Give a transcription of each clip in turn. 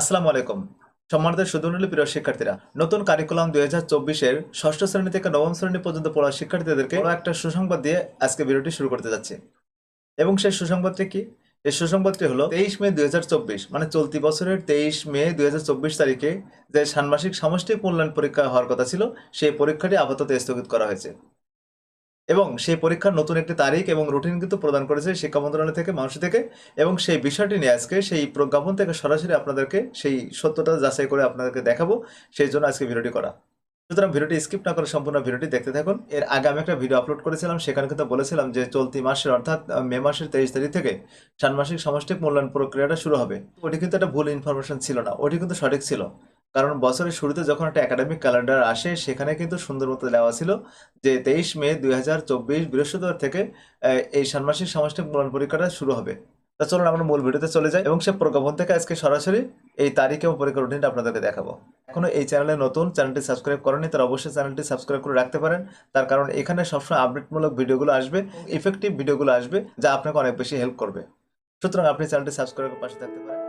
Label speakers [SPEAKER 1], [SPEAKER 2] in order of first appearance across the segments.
[SPEAKER 1] আসসালামু আলাইকুম। সম্মানিত সুদনুলি প্রিয় শিক্ষার্থীরা, নতুন কারিকুলাম দুই হাজার চব্বিশের ষষ্ঠ শ্রেণি থেকে নবম শ্রেণি পর্যন্ত পড়া শিক্ষার্থীদেরকে একটা সুসংবাদ দিয়ে আজকে ভিডিওটি শুরু করতে যাচ্ছি। এবং সেই সুসংবাদটি কি? এই সুসংবাদটি হলো তেইশ মে দুই হাজার চব্বিশ মানে চলতি বছরের তেইশ মে দুই হাজার চব্বিশ তারিখে যে ষান্মাসিক সামষ্টিক মূল্যায়ন পরীক্ষা হওয়ার কথা ছিল, সেই পরীক্ষাটি আপাতত স্থগিত করা হয়েছে। এবং সেই পরীক্ষার নতুন একটি তারিখ এবং রুটিন কিন্তু প্রদান করেছে শিক্ষা মন্ত্রণালয় থেকে মানুষ থেকে এবং সেই বিষয়টি নিয়ে আজকে সেই প্রজ্ঞাপন থেকে সরাসরি আপনাদেরকে সেই সত্যটা যাচাই করে আপনাদেরকে দেখাবো। সেই জন্য আজকে ভিডিওটি করা। সুতরাং ভিডিওটি স্কিপ না করে সম্পূর্ণ ভিডিওটি দেখতে থাকুন। এর আগে আমি একটা ভিডিও আপলোড করেছিলাম, সেখানে কিন্তু বলেছিলাম যে চলতি মাসের অর্থাৎ মে মাসের তেইশ তারিখ থেকে ষান্মাসিক সমষ্টিক মূল্যায়ন প্রক্রিয়াটা শুরু হবে। ওটি কিন্তু একটা ভুল ইনফরমেশন ছিল না, ওটি কিন্তু সঠিক ছিল। কারণ বছরের শুরুতে যখন একটা একাডেমিক ক্যালেন্ডার আসে, সেখানে কিন্তু সুন্দর মতো দেওয়া ছিল যে তেইশ মে দুই হাজার চব্বিশ বৃহস্পতিবার থেকে এই ষান্মাসিক সামষ্টিক মূল্যায়ন পরীক্ষাটা শুরু হবে। তা চলুন আমরা মূল ভিডিওতে চলে যাই এবং সে প্রজ্ঞাপন থেকে আজকে সরাসরি এই তারিখ এবং পরীক্ষার রুটিনটা আপনাদেরকে দেখাবো। এখনও এই চ্যানেলে নতুন চ্যানেলটি সাবস্ক্রাইব করেনি তারা অবশ্যই চ্যানেলটি সাবস্ক্রাইব করে রাখতে পারেন। তার কারণ এখানে সবসময় আপডেটমূলক ভিডিওগুলো আসবে ইফেক্টিভ ভিডিওগুলো আসবে, যা আপনাকে অনেক বেশি হেল্প করবে। সুতরাং আপনি চ্যানেলটি সাবস্ক্রাইব করে পাশে থাকতে পারেন।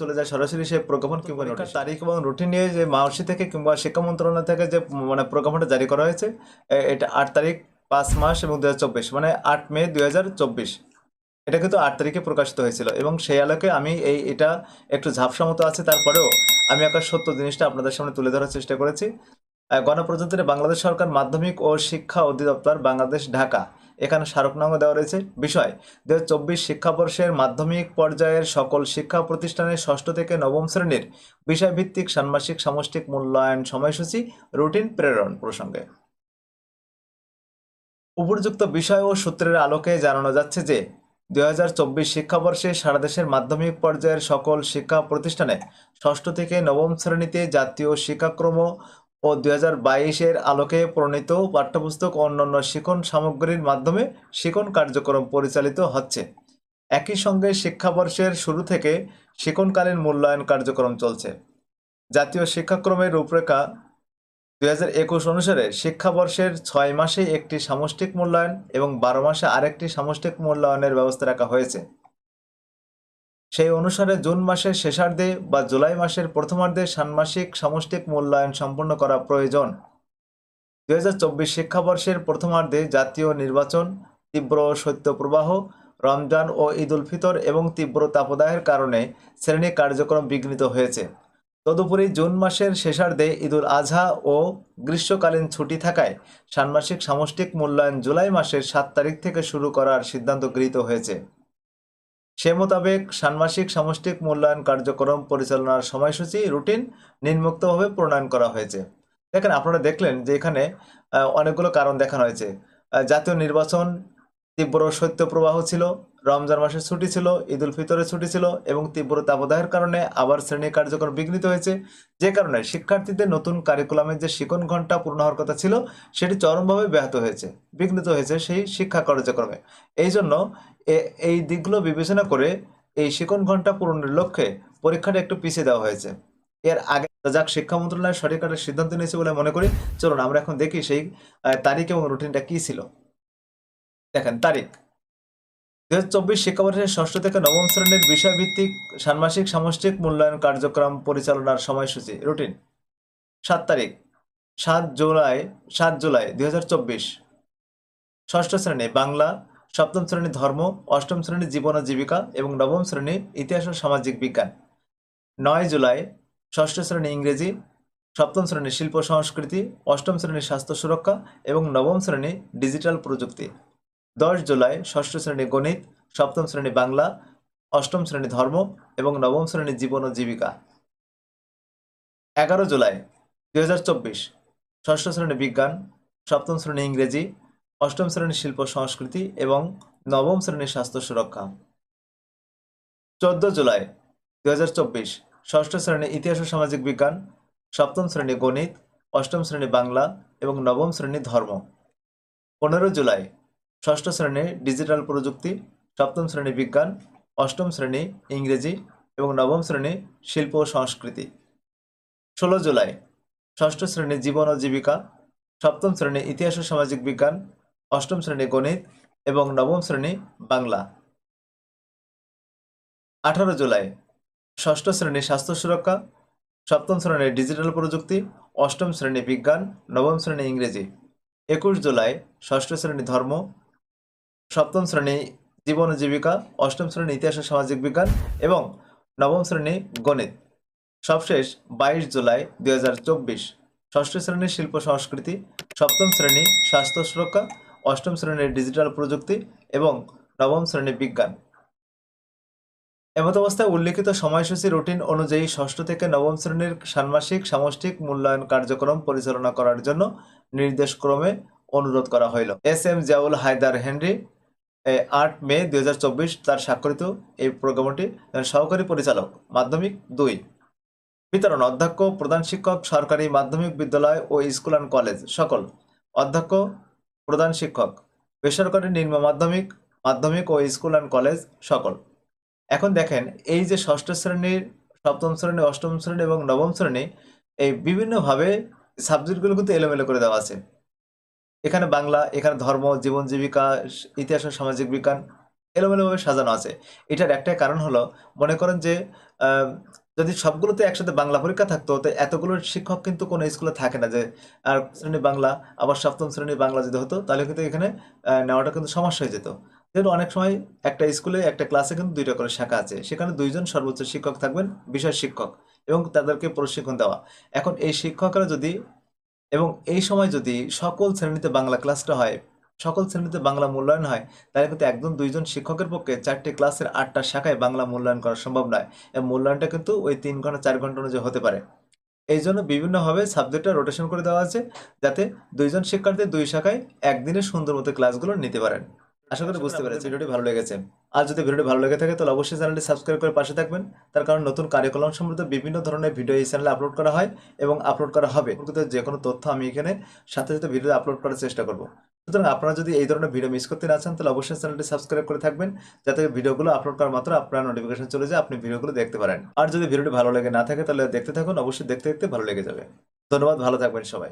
[SPEAKER 1] চলে যাই সরাসরি সেই প্রজ্ঞাপন কিংবা তারিখ এবং রুটিন নিয়ে যে মাওসি থেকে কিংবা শিক্ষা মন্ত্রণালয় থেকে যে মানে প্রজ্ঞাপনটা জারি করা হয়েছে এটা আট তারিখ পাঁচ মাস এবং দু মানে আট মে দুই এটা কিন্তু আট তারিখে প্রকাশিত হয়েছিল এবং সেই আলোকে আমি এই এটা একটু ঝাপসা মতো আছে তারপরেও আমি একটা সত্য জিনিসটা আপনাদের সামনে তুলে ধরার চেষ্টা করেছি। গণপ্রজাতন্ত্রী বাংলাদেশ সরকার মাধ্যমিক ও শিক্ষা অধিদপ্তর বাংলাদেশ ঢাকা। এখানে স্মারকনামা দেওয়া রয়েছে। বিষয় দু চব্বিশ শিক্ষাবর্ষের মাধ্যমিক পর্যায়ের সকল শিক্ষা প্রতিষ্ঠানের ষষ্ঠ থেকে নবম শ্রেণির বিষয়ভিত্তিক ষান্মাসিক সামষ্টিক মূল্যায়ন সময়সূচি, রুটিন প্রেরণ প্রসঙ্গে। উপযুক্ত বিষয় ও সূত্রের আলোকে জানানো যাচ্ছে যে দুই হাজার চব্বিশ শিক্ষাবর্ষে সারা দেশের মাধ্যমিক পর্যায়ের সকল শিক্ষা প্রতিষ্ঠানে ষষ্ঠ থেকে নবম শ্রেণীতে জাতীয় শিক্ষাক্রম ও দুই বাইশের আলোকে প্রণীত পাঠ্যপুস্তক ও অন্যান্য শিক্ষণ সামগ্রীর মাধ্যমে শিক্ষণ কার্যক্রম পরিচালিত হচ্ছে। একই সঙ্গে শিক্ষাবর্ষের শুরু থেকে শিক্ষণকালীন মূল্যায়ন কার্যক্রম চলছে। জাতীয় শিক্ষাক্রমের রূপরেখা দুই হাজার একুশ অনুসারে শিক্ষাবর্ষের ছয় মাসে একটি সামষ্টিক মূল্যায়ন এবং বারো মাসে আরেকটি সামষ্টিক মূল্যায়নের ব্যবস্থা রাখা হয়েছে। সেই অনুসারে জুন মাসের শেষার্ধে বা জুলাই মাসের প্রথমার্ধে ষান্মাসিক সামষ্টিক মূল্যায়ন সম্পন্ন করা প্রয়োজন। দুই হাজার চব্বিশ শিক্ষাবর্ষের প্রথমার্ধে জাতীয় নির্বাচন, তীব্র শৈত্যপ্রবাহ, রমজান ও ঈদ উল ফিতর এবং তীব্র তাপদাহের কারণে শ্রেণি কার্যক্রম বিঘ্নিত হয়েছে। তদুপরি জুন মাসের শেষার্ধে ঈদুল আজহা ও গ্রীষ্মকালীন ছুটি থাকায় ষান্মাসিক সামষ্টিক মূল্যায়ন জুলাই মাসের সাত তারিখ থেকে শুরু করার সিদ্ধান্ত গৃহীত হয়েছে। সে মোতাবেক ষান্মাসিক সামষ্টিক মূল্যায়ন কার্যক্রম পরিচালনার সময়সূচি, রুটিন নিম্নোক্তভাবে প্রণয়ন করা হয়েছে। দেখেন, আপনারা দেখলেন যে এখানে অনেকগুলো কারণ দেখানো হয়েছে। জাতীয় নির্বাচন তীব্র শৈত্যপ্রবাহ ছিল, রমজান মাসের ছুটি ছিল ঈদ উল ফিতরের ছুটি ছিল এবং তীব্র তাপদাহের কারণে আবার শ্রেণি কার্যক্রম বিঘ্নিত হয়েছে। যে কারণে শিক্ষার্থীদের নতুন কারিকুলামের যে শিক্ষণ ঘণ্টা পূর্ণ হওয়ার কথা ছিল, সেটি চরমভাবে ব্যাহত হয়েছে, বিঘ্নিত হয়েছে সেই শিক্ষা কার্যক্রমে। এই জন্য এই দিকগুলো বিবেচনা করে এই শিক্ষণ ঘণ্টা পূরণের লক্ষ্যে পরীক্ষাটা একটু পিছিয়ে দেওয়া হয়েছে। এর আগে যাক শিক্ষা মন্ত্রণালয় সঠিক সিদ্ধান্ত নিয়েছে বলে মনে করি। চলুন আমরা এখন দেখি সেই তারিখ এবং রুটিনটা কি ছিল। দেখেন, তারিখ। দু হাজার চব্বিশ শিক্ষাবর্ষের ষষ্ঠ থেকে নবম শ্রেণির বিষয়ভিত্তিক ষান্মাসিক সামষ্টিক মূল্যায়ন কার্যক্রম পরিচালনার সময়সূচি, রুটিন। সাত তারিখ, সাত জুলাই সাত জুলাই দুই হাজার চব্বিশ। ষষ্ঠ শ্রেণি, বাংলা। সপ্তম শ্রেণি, ধর্ম। অষ্টম শ্রেণি, জীবন ও জীবিকা এবং নবম শ্রেণি, ইতিহাস ও সামাজিক বিজ্ঞান। নয় জুলাই, ষষ্ঠ শ্রেণি, ইংরেজি। সপ্তম শ্রেণি, শিল্প সংস্কৃতি। অষ্টম শ্রেণি, স্বাস্থ্য সুরক্ষা এবং নবম শ্রেণি, ডিজিটাল প্রযুক্তি। দশ জুলাই ষষ্ঠ শ্রেণি গণিত, সপ্তম শ্রেণি বাংলা, অষ্টম শ্রেণি ধর্ম এবং নবম শ্রেণি জীবন ও জীবিকা। এগারো জুলাই দুই হাজার চব্বিশ, ষষ্ঠ শ্রেণি বিজ্ঞান, সপ্তম শ্রেণি ইংরেজি, অষ্টম শ্রেণি শিল্প সংস্কৃতি এবং নবম শ্রেণি স্বাস্থ্য সুরক্ষা। চোদ্দ জুলাই দুই হাজার চব্বিশ, ষষ্ঠ শ্রেণি ইতিহাস ও সামাজিক বিজ্ঞান, সপ্তম শ্রেণি গণিত, অষ্টম শ্রেণি বাংলা এবং নবম শ্রেণি ধর্ম। পনেরো জুলাই ষষ্ঠ শ্রেণি ডিজিটাল প্রযুক্তি, সপ্তম শ্রেণি বিজ্ঞান, অষ্টম শ্রেণি ইংরেজি এবং নবম শ্রেণি শিল্প ও সংস্কৃতি। ষোলো জুলাই, ষষ্ঠ শ্রেণি জীবন ও জীবিকা, সপ্তম শ্রেণি ইতিহাস ও সামাজিক বিজ্ঞান, অষ্টম শ্রেণি গণিত এবং নবম শ্রেণি বাংলা। আঠারো জুলাই, ষষ্ঠ শ্রেণি স্বাস্থ্য সুরক্ষা, সপ্তম শ্রেণি ডিজিটাল প্রযুক্তি, অষ্টম শ্রেণি বিজ্ঞান, নবম শ্রেণি ইংরেজি। একুশ জুলাই, ষষ্ঠ শ্রেণি ধর্ম সপ্তম শ্রেণি জীবন জীবিকা, অষ্টম শ্রেণি ইতিহাস সামাজিক বিজ্ঞান এবং নবম শ্রেণি গণিত। সবশেষ বাইশ জুলাই দুই হাজার চব্বিশ। ষষ্ঠ শ্রেণির শিল্প সংস্কৃতি, সপ্তম শ্রেণি স্বাস্থ্য সুরক্ষা, অষ্টম শ্রেণির ডিজিটাল প্রযুক্তি এবং নবম শ্রেণি বিজ্ঞান। এমত অবস্থায় উল্লিখিত সময়সূচি রুটিন অনুযায়ী ষষ্ঠ থেকে নবম শ্রেণির ষান্মাসিক সামষ্টিক মূল্যায়ন কার্যক্রম পরিচালনা করার জন্য নির্দেশক্রমে অনুরোধ করা হইল। S M Ziaul Haider Henry আট মে দু হাজার চব্বিশ তার স্বাক্ষরিত এই প্রোগ্রামটি সহকারী পরিচালক, মাধ্যমিক দুই। বিতরণ, অধ্যক্ষ, প্রধান শিক্ষক, সরকারি মাধ্যমিক বিদ্যালয় ও স্কুল অ্যান্ড কলেজ, সকল। অধ্যক্ষ, প্রধান শিক্ষক, বেসরকারি নিম্ন মাধ্যমিক মাধ্যমিক ও স্কুল অ্যান্ড কলেজ, সকল। এখন দেখেন, এই যে ষষ্ঠ শ্রেণির সপ্তম শ্রেণি, অষ্টম শ্রেণি এবং নবম শ্রেণি, এই বিভিন্নভাবে সাবজেক্টগুলো কিন্তু এলোমেলো করে দেওয়া আছে। এখানে বাংলা, এখানে ধর্ম, জীবন জীবিকা, ইতিহাস ও সামাজিক বিজ্ঞান এলোমেলোভাবে সাজানো আছে। এটার একটাই কারণ হলো, মনে করেন যে যদি সবগুলোতে একসাথে বাংলা পরীক্ষা থাকতো, তো এতগুলো শিক্ষক কিন্তু কোনো স্কুলে থাকে না যে, আর শ্রেণি বাংলা, আবার সপ্তম শ্রেণি বাংলা যদি হতো, তাহলে কিন্তু এখানে নেওয়াটা কিন্তু সমস্যা হয়ে যেত। যেহেতু অনেক সময় একটা স্কুলে, একটা ক্লাসে কিন্তু দুইটা করে শাখা আছে, সেখানে দুইজন সর্বোচ্চ শিক্ষক থাকবেন বিষয় শিক্ষক, এবং তাদেরকে প্রশিক্ষণ দেওয়া। এখন এই শিক্ষকরা যদি এবং এই সময় যদি সকল শ্রেণীতে বাংলা ক্লাসটা হয়, সকল শ্রেণীতে বাংলা মূল্যায়ন হয়, তাহলে কিন্তু একজন দুইজন শিক্ষকের পক্ষে চারটি ক্লাসের আটটা শাখায় বাংলা মূল্যায়ন করা সম্ভব নয়। এবং মূল্যায়নটা কিন্তু ওই তিন ঘণ্টা, চার ঘণ্টা অনুযায়ী হতে পারে। এই জন্য বিভিন্নভাবে সাবজেক্টটা রোটেশন করে দেওয়া আছে, যাতে দুইজন শিক্ষার্থী দুই শাখায় একদিনে সুন্দর মতো ক্লাসগুলো নিতে পারেন। আশা করি বুঝতে পেরেছি ভিডিওটি ভালো লেগেছে। আর যদি ভিডিওটি ভালো লেগে থাকে তাহলে অবশ্যই চ্যানেলটি সাবস্ক্রাইব করে পাশে থাকবেন। তার কারণ নতুন কার্যক্রম সম্বন্ধে বিভিন্ন ধরনের ভিডিও এই চ্যানেলে আপলোড করা হয় এবং আপলোড করা হবে। যে কোনো তথ্য আমি এখানে সাথে সাথে ভিডিও আপলোড করার চেষ্টা করব। সুতরাং আপনারা যদি এই ধরনের ভিডিও মিস করতে না চান তাহলে অবশ্যই চ্যানেলটি সাবস্ক্রাইব করে থাকবেন যাতে ভিডিওগুলো আপলোড করার মাত্র আপনার নোটিফিকেশন চলে যায় আপনি ভিডিওগুলো দেখতে পারেন। আর যদি ভিডিওটি ভালো লেগে না থাকে তাহলে দেখতে থাকুন অবশ্যই দেখতে দেখতে ভালো লেগে যাবে। ধন্যবাদ ভালো থাকবেন সবাই।